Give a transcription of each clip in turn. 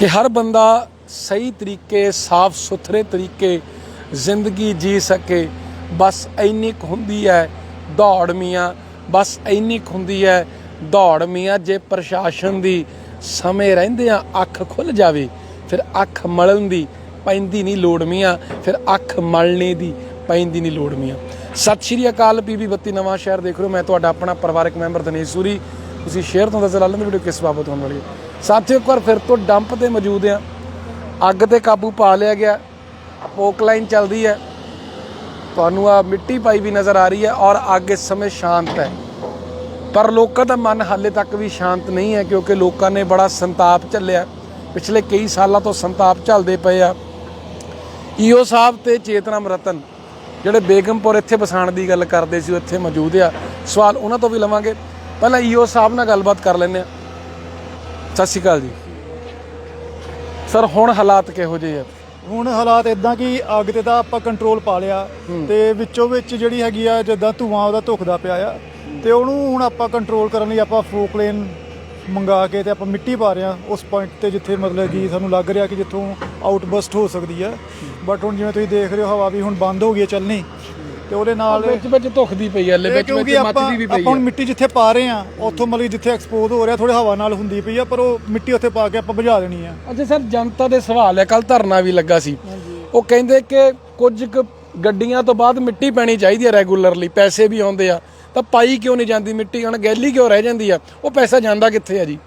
ਕਿ ਹਰ ਬੰਦਾ ਸਹੀ ਤਰੀਕੇ, ਸਾਫ਼ ਸੁਥਰੇ ਤਰੀਕੇ ਜ਼ਿੰਦਗੀ ਜੀ ਸਕੇ। ਬਸ ਇੰਨੀ ਕੁ ਹੁੰਦੀ ਹੈ ਦੌੜ ਮੀਆਂ, ਬਸ ਇੰਨੀ ਕੁ ਹੁੰਦੀ ਹੈ ਦੌੜ ਮੀਆਂ, ਜੇ ਪ੍ਰਸ਼ਾਸਨ ਦੀ ਸਮੇਂ ਰਹਿੰਦਿਆਂ ਅੱਖ ਖੁੱਲ ਜਾਵੇ, ਫਿਰ ਅੱਖ ਮਲਣ ਦੀ ਪੈਂਦੀ ਨਹੀਂ ਲੋੜ ਮੀਆਂ, ਫਿਰ ਅੱਖ ਮਲਣੇ ਦੀ ਪੈਂਦੀ ਨਹੀਂ ਲੋੜ ਮੀਆਂ। ਸਤਿ ਸ਼੍ਰੀ ਅਕਾਲ ਪੀਬੀ ਬੱਤੀ ਨਵਾਂ ਸ਼ਹਿਰ ਦੇਖ ਰਹੇ ਮੈਂ ਤੁਹਾਡਾ ਆਪਣਾ ਪਰਿਵਾਰਕ ਮੈਂਬਰ ਦਿਨੇਸ਼ ਸੂਰੀ। ਤੁਸੀਂ ਸ਼ੇਅਰ ਤੋਂ ਦੱਸ ਲਾ ਲੈਂਦੇ ਵੀਡੀਓ ਕਿਸ ਬਾਬਤ ਹੋਣ ਵਾਲੀ ਹੈ? ਸਾਥੀਓ, ਇੱਕ ਵਾਰ ਫਿਰ ਤੋਂ ਡੰਪ ਤੇ ਮੌਜੂਦ ਆ ਅੱਗ ਤੇ ਕਾਬੂ ਪਾ ਲਿਆ ਗਿਆ। ਪੋਕ ਲਾਈਨ ਚੱਲਦੀ ਹੈ। ਤੁਹਾਨੂੰ ਆ ਮਿੱਟੀ ਪਾਈ ਵੀ ਨਜ਼ਰ ਆ ਰਹੀ ਹੈ ਔਰ ਅੱਗ ਇਸ ਸਮੇਂ ਸ਼ਾਂਤ ਹੈ। ਪਰ ਲੋਕਾਂ ਦਾ ਮਨ ਹਾਲੇ ਤੱਕ ਵੀ ਸ਼ਾਂਤ ਨਹੀਂ ਹੈ ਕਿਉਂਕਿ ਲੋਕਾਂ ਨੇ ਬੜਾ ਸੰਤਾਪ ਝੱਲਿਆ। ਪਿਛਲੇ ਕਈ ਸਾਲਾਂ ਤੋਂ ਸੰਤਾਪ ਝੱਲਦੇ ਪਏ ਆ। ਈਓ ਸਾਹਿਬ ਤੇ ਚੇਤਨਾਮ ਰਤਨ, ਜਿਹੜੇ ਬੇਗਮਪੁਰ ਇੱਥੇ ਵਸਾਣ ਦੀ ਗੱਲ ਕਰਦੇ ਸੀ, ਉਹ ਇੱਥੇ ਮੌਜੂਦ ਆ। ਸਵਾਲ ਉਹਨਾਂ ਤੋਂ ਵੀ ਲਵਾਂਗੇ। ਪਹਿਲਾਂ ਈਓ ਸਾਹਿਬ ਨਾਲ ਗੱਲਬਾਤ ਕਰ ਲੈਂਦੇ ਆ ਸਤਿ ਸ਼੍ਰੀ ਅਕਾਲ ਜੀ। ਸਰ ਹੁਣ ਹਾਲਾਤ ਕਿਹੋ ਜਿਹੇ ਆ? ਹੁਣ ਹਾਲਾਤ ਇਦਾਂ ਕਿ ਅੱਗ ਤੇ ਤਾਂ ਆਪਾਂ ਕੰਟਰੋਲ ਪਾ ਲਿਆ। ਤੇ ਵਿੱਚੋਂ ਵਿੱਚ ਜਿਹੜੀ ਹੈਗੀ ਆ ਜਿੱਦਾਂ ਧੂਆਂ ਉਹਦਾ ਧੁਖਦਾ ਪਿਆ ਆ। ਤੇ ਉਹਨੂੰ ਹੁਣ ਆਪਾਂ ਕੰਟਰੋਲ ਕਰਨ ਲਈ ਆਪਾਂ ਫੋਕਲੇਨ ਮੰਗਾ ਕੇ ਤੇ ਆਪਾਂ ਮਿੱਟੀ ਪਾ ਰਹੇ ਆ। ਉਸ ਪੁਆਇੰਟ ਤੇ ਜਿੱਥੇ ਮਤਲਬ ਕਿ ਸਾਨੂੰ ਲੱਗ ਰਿਹਾ ਕਿ ਜਿੱਥੋਂ ਆਊਟਬਸਟ ਹੋ ਸਕਦੀ ਆ। ਬਟ ਹੁਣ ਜਿਵੇਂ ਤੁਸੀਂ ਦੇਖ ਰਹੇ ਹੋ ਹਵਾ ਵੀ ਹੁਣ ਬੰਦ ਹੋ ਗਈ ਹੈ ਚੱਲਣੀ। ਤੇ ਉਹਦੇ ਨਾਲ ਵਿੱਚ ਵਿੱਚ ਧੁਖਦੀ ਪਈ ਆ ਲੈ ਵਿੱਚ ਵਿੱਚ ਆਪਾਂ ਮੱਚਦੀ ਵੀ ਪਈ ਆਪਾਂ ਹੁਣ ਆ। ਮਿੱਟੀ ਜਿੱਥੇ ਪਾ ਰਹੇ ਆ ਉੱਥੋਂ ਮਤਲਬ ਜਿੱਥੇ ਐਕਸਪੋਜ਼ ਹੋ ਰਿਹਾ ਥੋੜੇ ਹਵਾ ਨਾਲ ਹੁੰਦੀ ਪਈ ਆ ਪਰ ਉਹ ਮਿੱਟੀ ਉੱਥੇ ਪਾ ਕੇ ਆਪਾਂ ਬੁਝਾ ਦੇਣੀ ਆ। ਅੱਛਾ ਸਰ ਜਨਤਾ ਦੇ ਸਵਾਲ ਹੈ ਕੱਲ ਧਰਨਾ ਵੀ ਲੱਗਾ ਸੀ। ਉਹ ਕਹਿੰਦੇ ਕਿ ਕੁਝ ਕੁ ਗੱਡੀਆਂ ਤੋਂ ਬਾਅਦ ਮਿੱਟੀ ਪੈਣੀ ਚਾਹੀਦੀ ਹੈ ਰੈਗੂਲਰਲੀ ਪੈਸੇ ਵੀ ਆਉਂਦੇ ਆ। ਤਾਂ ਪਾਈ ਕਿਉਂ ਨਹੀਂ ਜਾਂਦੀ ਮਿੱਟੀ? ਹੁਣ ਗੈਲੀ ਕਿਉਂ ਰਹਿ ਜਾਂਦੀ ਆ? ਉਹ ਪੈਸਾ ਜਾਂਦਾ ਕਿੱਥੇ ਆ ਜੀ?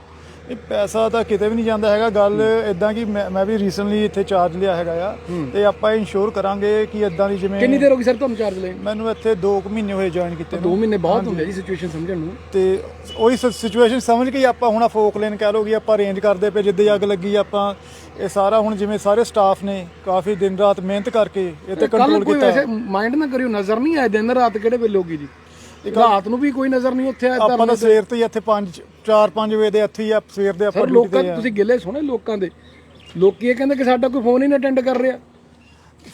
ਇਹ ਪੈਸਾ ਤਾਂ ਕਿਤੇ ਵੀ ਨਹੀਂ ਜਾਂਦਾ ਹੈਗਾ। ਗੱਲ ਇਦਾਂ ਕਿ ਮੈਂ ਮੈਂ ਵੀ ਰੀਸੈਂਟਲੀ ਇੱਥੇ ਚਾਰਜ ਲਿਆ ਹੈਗਾ ਆ। ਤੇ ਆਪਾਂ ਇੰਸ਼ੋਰ ਕਰਾਂਗੇ ਕਿ ਇਦਾਂ ਦੀ ਜਿਵੇਂ ਕਿੰਨੀ ਦੇਰ ਹੋ ਗਈ ਸਰ ਤੁਹਾਨੂੰ ਚਾਰਜ ਲੈਣ? ਮੈਨੂੰ ਇੱਥੇ 2 ਮਹੀਨੇ ਹੋਏ ਜੁਆਇਨ ਕੀਤੇ ਨੂੰ। 2 ਮਹੀਨੇ ਬਹੁਤ ਹੁੰਦੇ ਜੀ ਸਿਚੁਏਸ਼ਨ ਸਮਝਣ ਨੂੰ। ਤੇ ਉਹੀ ਸਿਚੁਏਸ਼ਨ ਸਮਝ ਕੇ ਹੀ ਆਪਾਂ ਹੁਣ ਫੋਕਲੇਨ ਕਹਿ ਲਓ ਕਿ ਆਪਾਂ ਅਰੇਂਜ ਕਰਦੇ ਪਏ ਜਿੱਦੇ ਅੱਗ ਲੱਗੀ ਆਪਾਂ। ਇਹ ਸਾਰਾ ਹੁਣ ਜਿਵੇਂ ਸਾਰੇ ਸਟਾਫ ਨੇ ਕਾਫੀ ਦਿਨ ਰਾਤ ਮਿਹਨਤ ਕਰਕੇ ਇਹ ਤੇ ਕੱਲ ਕੰਟਰੋਲ ਕੋਈ ਕੀਤਾ। ਵੈਸੇ ਮਾਈਂਡ ਨਾ ਕਰਿਓ ਨਜ਼ਰ ਨਹੀਂ ਆਇਆ ਦਿਨ ਰਾਤ ਕਿਹੜੇ ਵੇਲੇ ਹੋਗੀ ਜੀ? ਰਾਤ ਨੂੰ ਵੀ ਕੋਈ ਨਜ਼ਰ ਨਹੀਂ ਉੱਥੇ ਆਇਆ ਆਪਾਂ ਤਾਂ ਸਵੇਰ ਤੋਂ ਹੀ ਇੱਥੇ 5 4 5 ਵਜੇ ਦੇ ਇੱਥੇ ਹੀ ਆ ਸਵੇਰ ਦੇ ਆਪਾਂ ਤੇ ਆ। ਤੁਸੀਂ ਗਿੱਲੇ ਸੁਣੇ ਲੋਕਾਂ ਦੇ। ਲੋਕੀ ਇਹ ਕਹਿੰਦੇ ਕਿ ਸਾਡਾ ਕੋਈ ਫੋਨ ਹੀ ਨਾ ਅਟੈਂਡ ਕਰ ਰਿਹਾ।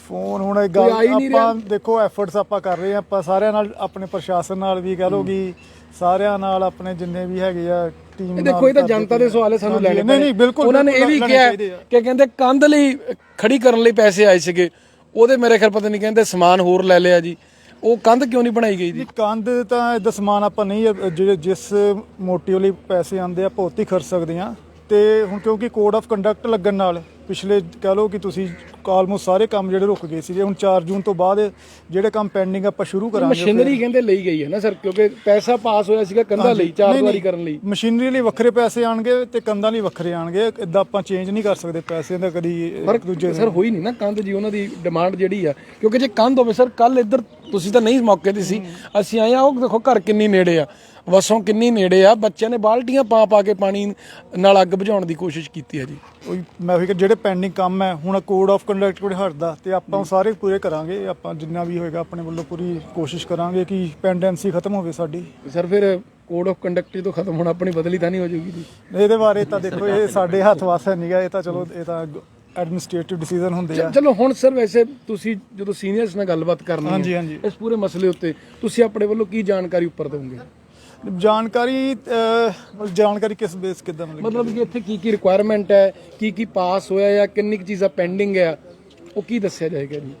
ਫੋਨ ਹੁਣ ਇਹ ਗੱਲ ਆਪਾਂ ਦੇਖੋ ਐਫਰਟਸ ਆਪਾਂ ਕਰ ਰਹੇ ਆ ਆਪਾਂ ਸਾਰਿਆਂ ਨਾਲ ਆਪਣੇ ਪ੍ਰਸ਼ਾਸਨ ਨਾਲ ਵੀ ਕਹਿ ਲਓ ਕਿ ਸਾਰਿਆਂ ਨਾਲ ਆਪਣੇ ਜਿੰਨੇ ਵੀ ਹੈਗੇ ਆ ਟੀਮ ਇਹ ਦੇਖੋ ਇਹ ਤਾਂ ਜਨਤਾ ਦੇ ਸਵਾਲ ਹੈ ਸਾਨੂੰ ਲੈਣੇ ਨਹੀਂ ਨਹੀਂ ਬਿਲਕੁਲ ਉਹਨਾਂ ਨੇ ਇਹ ਵੀ ਕਿਹਾ। ਕਿ ਕਹਿੰਦੇ ਕੰਧ ਲਈ ਖੜੀ ਕਰਨ ਲਈ ਪੈਸੇ ਆਏ ਸੀਗੇ। ਉਹਦੇ ਮੇਰੇ ਖਿਆਲ ਪਤਾ ਨਹੀਂ ਕਹਿੰਦੇ ਸਮਾਨ ਹੋਰ ਲੈ ਲਿਆ ਜੀ। ਉਹ ਕੰਧ ਕਿਉਂ ਨਹੀਂ ਬਣਾਈ ਗਈ ਜੀ? ਕੰਧ ਤਾਂ ਇਹਦਾ ਸਮਾਨ ਆਪਾਂ ਨਹੀਂ ਜਿਹੜੇ ਜਿਸ ਮੋਟਿਵ ਲਈ ਪੈਸੇ ਆਉਂਦੇ ਆ, ਆਪਾਂ ਉੱਥੇ ਹੀ ਖਰਚ ਸਕਦੇ ਆ ਤੇ ਹੁਣ ਕਿਉਂਕਿ ਕੋਡ ਆਫ ਕੰਡਕਟ ਲੱਗਣ ਨਾਲ ਪਿਛਲੇ ਕਹ ਲਓ ਕਿ ਤੁਸੀਂ ਆਲਮੋਸਟ ਸਾਰੇ ਕੰਮ ਜਿਹੜੇ ਰੁਕ ਗਏ ਸੀਗੇ ਹੁਣ 4 ਜੂਨ ਤੋਂ ਬਾਅਦ ਜਿਹੜੇ ਕੰਮ ਪੈਂਡਿੰਗ ਆਪਾਂ ਸ਼ੁਰੂ ਕਰਾਂਗੇ ਮਸ਼ੀਨਰੀ ਕਹਿੰਦੇ ਲਈ ਗਈ ਹੈ ਨਾ ਸਰ ਕਿਉਂਕਿ ਪੈਸਾ ਪਾਸ ਹੋਇਆ ਸੀਗਾ ਕੰਧਾਂ ਲਈ ਚਾਰ ਨਹੀਂ, ਕਰਨ ਲਈ। ਮਸ਼ੀਨਰੀ ਲਈ ਵੱਖਰੇ ਪੈਸੇ ਆਣਗੇ ਤੇ ਕੰਧਾਂ ਲਈ ਵੱਖਰੇ ਆਣਗੇ ਇਦਾਂ ਆਪਾਂ ਚੇਂਜ ਨਹੀਂ ਕਰ ਸਕਦੇ ਪੈਸੇ ਦਾ ਕਦੀ ਇੱਕ ਦੂਜੇ ਸਰ ਹੋਈ ਨਹੀਂ ਨਾ ਕੰਧ ਜੀ ਉਹਨਾਂ ਦੀ ਡਿਮਾਂਡ ਜਿਹੜੀ ਆ ਕਿਉਂਕਿ ਜੇ ਕੰਧ ਹੋਵੇ ਸਰ ਕੱਲ ਇੱਧਰ ਤੁਸੀਂ ਤਾਂ ਨਹੀਂ ਮੌਕੇ ਤੇ ਸੀ ਅਸੀਂ ਆਏ ਆ ਉਹ ਦੇਖੋ ਘਰ ਕਿੰਨੀ ਨੇੜੇ ਆ। ਵਸੋਂ ਕਿੰਨੀ ਨੇੜੇ ਆ ਬੱਚਿਆਂ ਨੇ ਬਾਲਟੀਆਂ ਪਾ ਪਾ ਕੇ ਪਾਣੀ ਨਾਲ ਅੱਗ ਬੁਝਾਉਣ ਦੀ ਕੋਸ਼ਿਸ਼ ਕੀਤੀ ਹੈ ਜੀ। ਉਹੀ ਮੈਂ ਵੀ ਜਿਹੜੇ ਪੈਂਡਿੰਗ ਕੰਮ ਹੈ ਹੁਣ ਕੋਡ ਆਫ ਕੰਡਕਟ ਕੋਲ ਹਟਦਾ ਤੇ ਆਪਾਂ ਸਾਰੇ ਪੂਰੇ ਕਰਾਂਗੇ ਆਪਾਂ ਜਿੰਨਾ ਵੀ ਹੋਏਗਾ ਆਪਣੇ ਵੱਲੋਂ ਪੂਰੀ ਕੋਸ਼ਿਸ਼ ਕਰਾਂਗੇ ਕਿ ਪੈਂਡੈਂਸੀ ਖਤਮ ਹੋਵੇ ਸਾਡੀ। ਸਰ ਫਿਰ ਕੋਡ ਆਫ ਕੰਡਕਟ ਤੋਂ ਖਤਮ ਹੋਣਾ ਆਪਣੀ ਬਦਲੀ ਤਾਂ ਨਹੀਂ ਹੋ ਜਾਊਗੀ ਜੀ? ਇਹਦੇ ਬਾਰੇ ਤਾਂ ਦੇਖੋ ਇਹ ਸਾਡੇ ਹੱਥ ਵਾਸ ਹੈ ਨਹੀਂਗਾ ਇਹ ਤਾਂ ਚਲੋ ਇਹ ਤਾਂ ਐਡਮਿਨਿਸਟ੍ਰੇਟਿਵ ਡਿਸੀਜਨ ਹੁੰਦੇ ਆ। ਚਲੋ ਹੁਣ ਸਰ ਵੈਸੇ ਤੁਸੀਂ ਜਦੋਂ ਸੀਨੀਅਰਸ ਨਾਲ ਗੱਲਬਾਤ ਕਰਨੀ ਹੈ। ਇਸ ਪੂਰੇ ਮਸਲੇ ਉੱਤੇ ਤੁਸੀਂ ਆਪਣੇ ਵੱਲੋਂ ਕੀ ਜਾਣਕਾਰੀ ਉੱਪਰ ਦੋਗੇ ਜਾਣਕਾਰੀ ਅਹ, ਜਾਣਕਾਰੀ ਕਿਸ ਬੇਸ ਕਿਦਾਂ ਮਿਲੇਗੀ ਮਤਲਬ ਕਿ ਇੱਥੇ ਕੀ ਕੀ ਰਿਕੁਆਇਰਮੈਂਟ ਹੈ ਕੀ ਕੀ ਪਾਸ ਹੋਇਆ ਜਾਂ ਕਿੰਨੀ ਕੁ ਚੀਜ਼ਾਂ ਪੈਂਡਿੰਗ ਹੈ ਉਹ ਕੀ ਦੱਸਿਆ ਜਾਏਗਾ ਜੀ?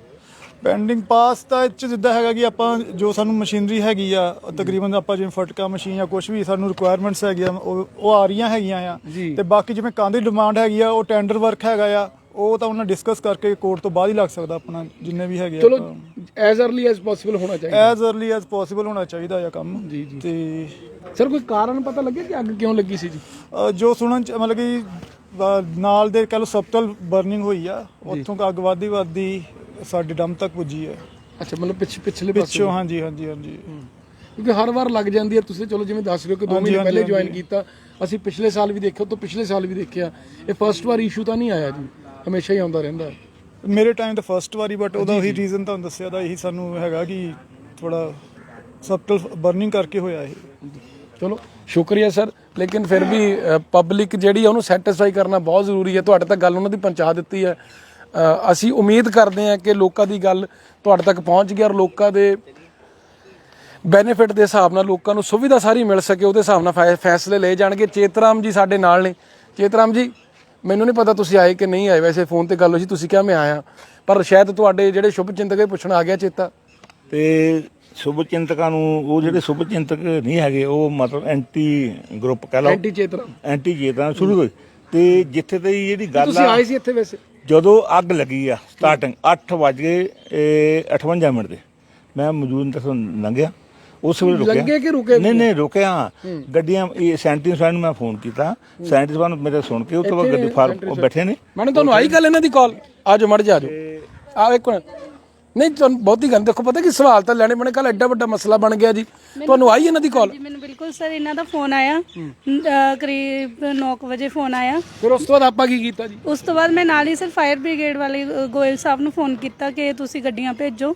ਪੈਂਡਿੰਗ ਪਾਸ ਤਾਂ ਇਹ 'ਚ ਜਿੱਦਾਂ ਹੈਗਾ ਕਿ ਆਪਾਂ ਜੋ ਸਾਨੂੰ ਮਸ਼ੀਨਰੀ ਹੈਗੀ ਆ ਉਹ ਤਕਰੀਬਨ ਆਪਾਂ ਜਿਵੇਂ ਫਟਕਾ ਮਸ਼ੀਨ ਜਾਂ ਕੁਝ ਵੀ ਸਾਨੂੰ ਰਿਕੁਆਇਰਮੈਂਟਸ ਹੈਗੀਆਂ ਉਹ ਉਹ ਆ ਰਹੀਆਂ ਹੈਗੀਆਂ ਆ। ਜੀ। ਤੇ ਬਾਕੀ ਜਿਵੇਂ ਕੰਧ ਦੀ ਡਿਮਾਂਡ ਹੈਗੀ ਆ ਉਹ ਟੈਂਡਰ ਵਰਕ ਹੈਗਾ ਆ। ਉਹ ਤਾਂ ਉਹਨਾਂ ਡਿਸਕਸ ਕਰਕੇ ਕੋਰਟ ਤੋਂ ਬਾਅਦ ਹੀ ਲੱਗ ਸਕਦਾ ਆਪਣਾ ਜਿੰਨੇ ਵੀ ਹੈਗੇ ਚਲੋ ਐਜ਼ अर्ਲੀ ਐਜ਼ ਪੋਸੀਬਲ ਹੋਣਾ ਚਾਹੀਦਾ। ਐਜ਼ अर्ਲੀ ਐਜ਼ ਪੋਸੀਬਲ ਹੋਣਾ ਚਾਹੀਦਾ ਆ ਕੰਮ। ਤੇ ਸਰ ਕੋਈ ਕਾਰਨ ਪਤਾ ਲੱਗਿਆ ਕਿ ਅੱਗ ਕਿਉਂ ਲੱਗੀ ਸੀ ਜੀ? ਜੋ ਸੁਣਨ ਚ ਮਤਲਬ ਕਿ ਨਾਲ ਦੇ ਕਹ ਲੋ ਸਬਟਲ ਬਰਨਿੰਗ ਹੋਈ ਆ ਉੱਥੋਂ ਅੱਗ ਵਾਦੀ ਵਾਦੀ ਸਾਡੇ ਡੰਮ ਤੱਕ ਪੁੱਜੀ ਆ। ਅੱਛਾ ਮਤਲਬ ਪਿਛਲੇ ਪਿਛਲੇ ਪਿੱਛੋਂ ਹਾਂਜੀ ਹਾਂਜੀ ਹਾਂਜੀ। ਕਿਉਂਕਿ ਹਰ ਵਾਰ ਲੱਗ ਜਾਂਦੀ ਹੈ ਤੁਸੀਂ ਚਲੋ ਜਿਵੇਂ ਦੱਸ ਰਹੇ ਹੋ ਕਿ 2 ਹਾਂਜੀ, ਮਹੀਨੇ ਪਹਿਲੇ ਜੁਆਇਨ। ਕੀਤਾ ਅਸੀਂ ਪਿਛਲੇ ਸਾਲ ਵੀ ਦੇਖਿਆ ਤੋਂ ਪਿਛਲੇ ਸਾਲ ਵੀ ਦੇਖਿਆ। ਇਹ ਫਰਸਟ ਵਾਰ ਇਸ਼ੂ ਤਾਂ ਨਹੀਂ ਆਇਆ ਜੀ ਹਮੇਸ਼ਾ ਹੀ ਆਉਂਦਾ ਰਹਿੰਦਾ। ਮੇਰੇ ਟਾਈਮ ਤਾਂ ਫਸਟ ਵਾਰੀ ਬਟ ਉਹਦਾ ਉਹੀ ਰੀਜ਼ਨ ਤੁਹਾਨੂੰ ਦੱਸਿਆ ਦਾ ਇਹੀ ਸਾਨੂੰ ਹੈਗਾ ਕਿ ਥੋੜਾ ਸਬਟਲ ਬਰਨਿੰਗ ਕਰਕੇ ਹੋਇਆ ਇਹ। ਚਲੋ ਸ਼ੁਕਰੀਆ ਸਰ ਲੇਕਿਨ ਫਿਰ ਵੀ ਪਬਲਿਕ ਜਿਹੜੀ ਉਹਨੂੰ ਸੈਟੀਸਫਾਈ ਕਰਨਾ ਬਹੁਤ ਜ਼ਰੂਰੀ ਹੈ। ਤੁਹਾਡੇ ਤੱਕ ਗੱਲ ਉਹਨਾਂ ਦੀ ਪਹੁੰਚਾ ਦਿੱਤੀ ਹੈ। ਅਸੀਂ ਉਮੀਦ ਕਰਦੇ ਹਾਂ ਕਿ ਲੋਕਾਂ ਦੀ ਗੱਲ ਤੁਹਾਡੇ ਤੱਕ ਪਹੁੰਚ ਗਈ ਔਰ ਲੋਕਾਂ ਦੇ ਬੈਨੀਫਿਟ ਦੇ ਹਿਸਾਬ ਨਾਲ ਲੋਕਾਂ ਨੂੰ ਸੁਵਿਧਾ ਸਾਰੀ ਮਿਲ ਸਕੇ ਉਹਦੇ ਹਿਸਾਬ ਨਾਲ ਫੈਸਲੇ ਲਏ ਜਾਣਗੇ। ਚੇਤਰਾਮ ਜੀ ਸਾਡੇ ਨਾਲ ਨੇ। ਚੇਤਰਾਮ ਜੀ ਮੈਨੂੰ ਨਹੀਂ ਪਤਾ ਤੁਸੀਂ ਆਏ ਕਿ ਨਹੀਂ ਆਏ। ਵੈਸੇ ਫੋਨ ਤੇ ਗੱਲ ਹੋਈ ਸੀ ਤੁਸੀਂ ਕਿਹਾ ਮੈਂ ਆਇਆ। ਪਰ ਸ਼ਾਇਦ ਤੁਹਾਡੇ ਜਿਹੜੇ ਸ਼ੁਭ ਚਿੰਤਕ ਇਹ ਪੁੱਛਣ ਆ ਗਿਆ ਚੇਤਾ। ਤੇ ਸ਼ੁਭ ਚਿੰਤਕਾਂ ਨੂੰ ਉਹ ਜਿਹੜੇ ਸ਼ੁਭ ਚਿੰਤਕ ਨਹੀਂ ਹੈਗੇ ਉਹ ਮਤਲਬ ਐਂਟੀ ਗਰੁੱਪ ਕਹਿ ਲਓ। ਐਂਟੀ ਚੇਤਨਾ ਐਂਟੀ ਚੇਤਨਾ ਸ਼ੁਰੂ ਤੋਂ ਹੀ। ਤੇ ਜਿੱਥੇ ਤੇ ਜਿਹੜੀ ਗੱਲ ਤੁਸੀਂ ਆਏ ਸੀ ਇੱਥੇ ਵੈਸੇ? ਜਦੋਂ ਅੱਗ ਲੱਗੀ ਆ ਸਟਾਰਟਿੰਗ 8 ਵਜੇ 58 ਮਿੰਟ ਦੇ। ਮੈਂ ਮੌਜੂਦ ਤੱਕ ਲੰਘਿਆ। ਉਸ ਵੇਲੇ ਰੁਕਿਆ। ਲੰਘੇ ਕਿ ਰੁਕੇ? ਨਹੀਂ ਨਹੀਂ ਰੁਕਿਆ ਗੱਡੀਆਂ ਇਹ ਸੈਂਟਰੀ ਸਾਹਿਬ ਨੂੰ ਮੈਂ ਫੋਨ ਕੀਤਾ। ਸੈਂਟਰੀ ਸਾਹਿਬ ਨੂੰ ਮੇਰੇ ਸੁਣ ਕੇ ਉਹ ਤੋਂ ਬਾਅਦ ਗੱਡੀ ਫਾਰ ਉਹ ਬੈਠੇ ਨੇ। ਮੈਨੂੰ ਤੁਹਾਨੂੰ ਆਈ ਗੱਲ ਇਹਨਾਂ ਦੀ ਕਾਲ? ਆਜੋ ਮੜ ਜਾ ਆਜੋ। ਆ ਇੱਕ ਮਿੰਟ। ਨਹੀਂ ਤੁਹਾਨੂੰ ਬਹੁਤੀ ਗੱਲ ਦੇਖੋ ਪਤਾ ਕਿ ਸਵਾਲ ਤਾਂ ਲੈਣੇ ਬਣੇ ਕੱਲ ਐਡਾ ਵੱਡਾ ਮਸਲਾ ਬਣ ਗਿਆ ਜੀ। ਤੁਹਾਨੂੰ ਆਈ ਇਹਨਾਂ ਦੀ ਕਾਲ? ਜੀ ਮੈਨੂੰ ਬਿਲਕੁਲ ਸਰ ਇਹਨਾਂ ਦਾ ਫੋਨ ਆਇਆ। ਕਰੀਬ 9 ਵਜੇ ਫੋਨ ਆਇਆ। ਫਿਰ ਉਸ ਤੋਂ ਬਾਅਦ ਆਪਾਂ ਕੀ ਕੀਤਾ ਜੀ? ਉਸ ਤੋਂ ਬਾਅਦ ਮੈਂ ਨਾਲ ਹੀ ਸਰ ਫਾਇਰ ਬ੍ਰਿਗੇਡ ਵਾਲੇ ਗੋਇਲ ਸਾਹਿਬ ਨੂੰ ਫੋਨ ਕੀਤਾ ਕਿ ਤੁਸੀਂ ਗੱਡੀਆਂ ਭੇਜੋ।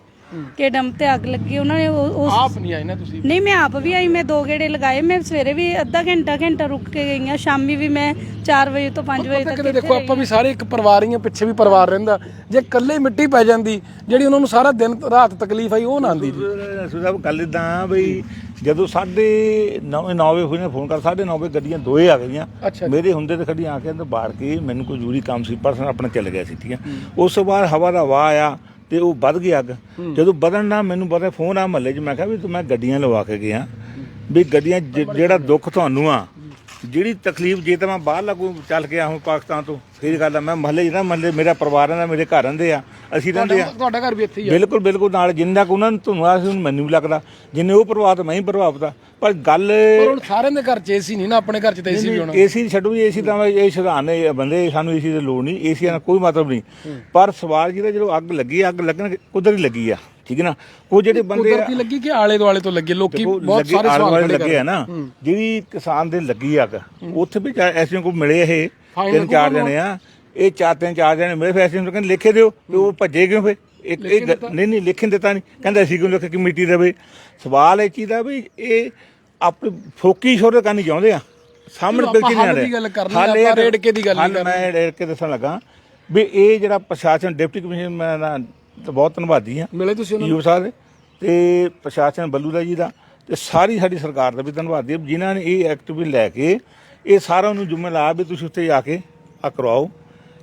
ਕਿ ਡੰਮ ਤੇ ਅੱਗ ਲੱਗੀ ਉਹਨਾਂ ਨੇ ਉਹ- ਉਸ ਆਪ ਨਹੀਂ ਆਏ ਨਾ ਤੁਸੀਂ? ਨਹੀਂ ਮੈਂ ਆਪ ਵੀ ਆਈ ਮੈਂ ਦੋ ਗੇੜੇ ਲਗਾਏ ਮੈਂ ਸਵੇਰੇ ਵੀ ਅੱਧਾ ਘੰਟਾ ਘੰਟਾ ਰੁਕ ਕੇ ਗਈ ਆ ਸ਼ਾਮੀ ਵੀ ਮੈਂ 4 ਵਜੇ ਤੋਂ 5 ਵਜੇ ਪਤਾ ਤੱਕ ਕਿਤੇ ਇੱਥੇ ਦੇਖੋ ਆਪਾਂ ਵੀ ਸਾਰੇ ਇੱਕ ਪਰਿਵਾਰ ਹੀ ਆ ਪਿੱਛੇ ਵੀ ਪਰਿਵਾਰ ਰਹਿੰਦਾ। ਜੇ ਇਕੱਲੇ ਮਿੱਟੀ ਪੈ ਜਾਂਦੀ ਜਿਹੜੀ ਉਹਨਾਂ ਨੂੰ ਸਾਰਾ ਦਿਨ ਰਾਤ ਤਕਲੀਫ ਆਈ ਉਹ ਨਾ ਆਂਦੀ ਜੀ। ਸੁਝਾਵ ਗੱਲ ਇਦਾਂ ਬਈ ਜਦੋਂ ਸਾਡੇ 9 9 ਵਜੇ ਹੋਏ ਨੇ ਫੋਨ ਕਰ ਸਾਡੇ 9 ਵਜੇ ਗੱਡੀਆਂ ਦੋਏ ਆ ਗਈਆਂ। ਮੇਰੇ ਹੁੰਦੇ ਤੇ ਖੜੀਆਂ ਆ ਕੇ ਅੰਦਰ ਬਾੜ ਕੇ ਮੈਨੂੰ ਕੋਈ ਜ਼ਰੂਰੀ ਕੰਮ ਸੀ ਪਰਸਨ ਆਪਣਾ ਚੱਲ ਗਿਆ ਸੀ ਠੀਕ ਹੈ। ਉਸ ਤੋਂ ਬਾਅਦ ਹਵਾ ਦਾ ਵਾਹ ਆਇਆ ਤੇ ਉਹ ਵੱਧ ਗਈ ਅੱਗ। ਜਦੋਂ ਵਧਣ ਨਾਲ ਮੈਨੂੰ ਪਤਾ ਫੋਨ ਆ ਮਹੱਲੇ 'ਚ ਮੈਂ ਕਿਹਾ ਵੀ ਤੂੰ ਮੈਂ ਗੱਡੀਆਂ ਲਵਾ ਕੇ ਗਿਆ। ਵੀ ਗੱਡੀਆਂ ਜ- ਜਿਹੜਾ ਦੁੱਖ ਤੁਹਾਨੂੰ ਆ ਜਿਹੜੀ ਤਕਲੀਫ ਜੇ ਤਾਂ ਮੈਂ ਬਾਹਰ ਲੱਗੂ ਚੱਲ ਕੇ ਆਹੂੰ ਪਾਕਿਸਤਾਨ ਤੋਂ ਫੇਰ ਗੱਲ ਆ ਮੈਂ ਮਹੱਲੇ ਜਿਹੜਾ ਮਹੱਲੇ ਮੇਰਾ ਪਰਿਵਾਰ ਰਹਿੰਦਾ ਮੇਰੇ ਘਰ ਰਹਿੰਦੇ ਆ ਅਸੀਂ ਰਹਿੰਦੇ ਆ। ਤੁਹਾਡਾ ਘਰ ਵੀ ਇੱਥੇ ਹੀ ਆ। ਬਿਲਕੁਲ ਬਿਲਕੁਲ ਨਾਲ ਜਿੰਨਾ ਕੁ ਉਹਨਾਂ ਨੂੰ ਤੁਹਾਨੂੰ ਆ ਮੈਨੂੰ ਵੀ ਲੱਗਦਾ ਜਿੰਨੇ ਉਹ ਪ੍ਰਭਾਵਿਤ ਮੈਂ ਹੀ ਪ੍ਰਭਾਵਿਤ ਆ। ਪਰ ਗੱਲ ਪਰ ਹੁਣ ਸਾਰਿਆਂ ਦੇ ਘਰ ਚ ਏਸੀ ਨਹੀਂ ਨਾ ਆਪਣੇ ਘਰ ਚ ਤਾਂ ਏਸੀ ਵੀ ਹੋਣਾ। ਏਸੀ ਛੱਡੋ ਵੀ ਏਸੀ ਤਾਂ ਇਹ ਸ਼ਧਾਨ ਨੇ ਬੰਦੇ ਸਾਨੂੰ ਏਸੀ ਦੀ ਲੋੜ ਨਹੀਂ ਏਸੀ ਨਾਲ ਕੋਈ ਮਤਲਬ ਨਹੀਂ। ਪਰ ਸਵਾਲ ਜਿਹੜਾ ਜਦੋਂ ਅੱਗ ਲੱਗੀ ਅੱਗ ਲੱਗਣ ਕੁਦਰਤੀ ਲੱਗੀ ਆ। ਠੀਕ ਹੈ ਨਾ? ਉਹ ਜਿਹੜੇ ਬੰਦੇ ਕੁਦਰਤੀ ਲੱਗੀ ਕਿ ਆਲੇ ਦੁਆਲੇ ਤੋਂ ਲੱਗੇ? ਲੋਕੀ ਬਹੁਤ ਸਾਰੇ ਸਵਾਲ ਖੜੇ ਲੱਗੇ ਕਰ ਆ ਨਾ। ਜਿਹੜੀ ਕਿਸਾਨ ਦੇ ਲੱਗੀ ਅੱਗ ਉੱਥੇ ਵੀ ਐਸੇ ਕੋ ਮਿਲੇ ਇਹ ਤਿੰਨ ਚਾਰ ਜਣੇ ਆ ਇਹ ਚਾਰ ਤਿੰਨ ਚਾਰ ਜਣੇ ਮੇਰੇ ਫੈਸਲੇ ਨੂੰ ਕਹਿੰਦੇ ਲਿਖੇ ਦਿਓ ਤੇ ਉਹ ਭੱਜੇ ਕਿਉਂ ਫੇ ਇੱਕ ਇਹ ਨਹੀਂ ਨਹੀਂ ਲਿਖਣ ਦਿੱਤਾ ਨਹੀਂ। ਕਹਿੰਦਾ ਅਸੀਂ ਕਿਉਂ ਲਿਖ ਕਮੇਟੀ ਦੇਵੇ? ਸਵਾਲ ਇਹ ਚੀਜ਼ ਦਾ ਵੀ ਇਹ ਆਪਣੀ ਫੋਕੀ ਸ਼ੋਰ ਕਰਨੀ ਚਾਹੁੰਦੇ ਆ। ਸਾਹਮਣੇ ਬਿਲਕੁਲ ਨਹੀਂ ਆ ਰਿਹਾ ਹੱਲ ਰੇੜਕੇ ਦੀ ਗੱਲ ਨਹੀਂ ਹੱਲ ਮੈਂ ਰੇੜਕੇ ਦੱਸਣ ਲੱਗਾ ਵੀ ਇਹ ਜਿਹੜਾ ਪ੍ਰਸ਼ਾਸਨ ਡਿਪਟੀ ਕਮਿਸ਼ਨਰ ਮੈਂ ਨਾ ਬਹੁਤ ਧੰਨਵਾਦੀ ਆ ਮਿਲੇ ਤੁਸੀਂ ਉਹਨਾਂ ਯੂ ਸਾਹਿਬ ਦੇ। ਤੇ ਪ੍ਰਸ਼ਾਸਨ ਬੱਲੂਦਾ ਜੀ ਦਾ ਤੇ ਸਾਰੀ ਸਾਡੀ ਸਰਕਾਰ ਦਾ ਵੀ ਧੰਨਵਾਦ ਹੈ। ਜਿਨ੍ਹਾਂ ਨੇ ਇਹ ਐਕਟ ਵੀ ਲੈ ਕੇ ਇਹ ਸਾਰਿਆਂ ਨੂੰ ਜੁਮੇ ਲਾ ਵੀ ਤੁਸੀਂ ਉੱਥੇ ਜਾ ਕੇ ਆ ਕਰਵਾਓ